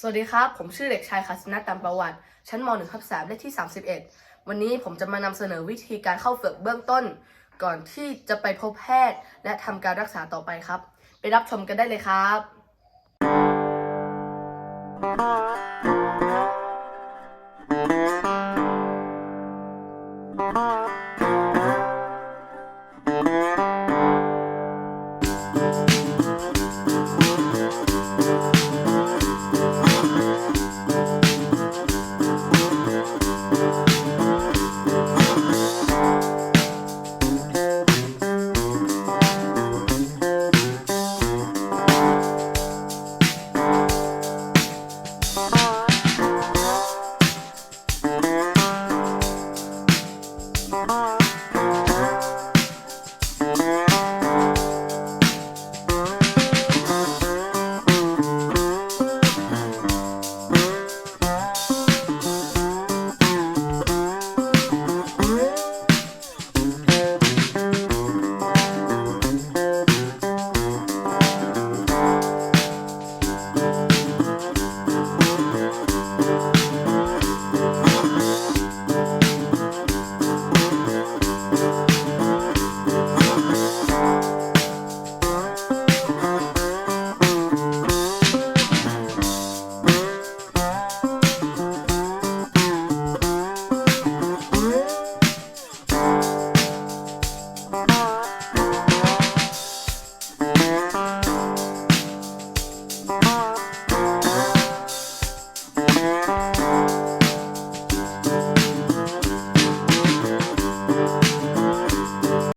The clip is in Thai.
สวัสดีครับ ผมชื่อเด็กชายคัสนะตามประวัติ ชั้นม .1 ทับ3เลขที่ 31 วันนี้ผมจะมานำเสนอวิธีการเข้าฝึกเบื้องต้น ก่อนที่จะไปพบแพทย์ และทำการรักษาต่อไปครับ ไปรับชมกันได้เลยครับ ส